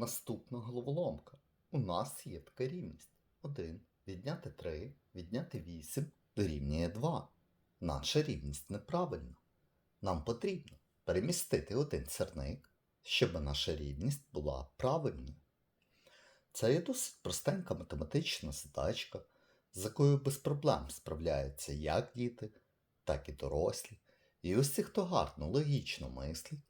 Наступна головоломка. У нас є така рівність. 1 відняти 3, відняти 8 дорівнює 2. Наша рівність неправильна. Нам потрібно перемістити один сірник, щоб наша рівність була правильною. Це є досить простенька математична задачка, з якою без проблем справляються як діти, так і дорослі. І усі, хто гарно логічно мислить,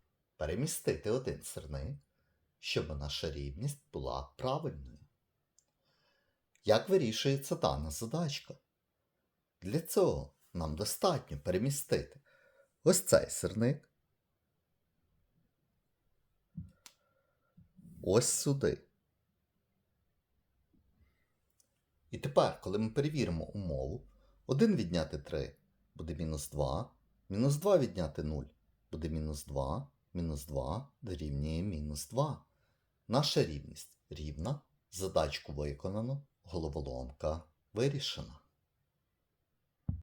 перемістити один сирник, щоб наша рівність була правильною. Як вирішується дана задачка? Для цього нам достатньо перемістити ось цей сирник ось сюди. І тепер, коли ми перевіримо умову, 1 відняти 3 буде мінус 2, мінус 2 відняти 0 буде мінус 2, мінус 2 дорівнює мінус 2. Наша рівність рівна, задачку виконано, головоломка вирішена.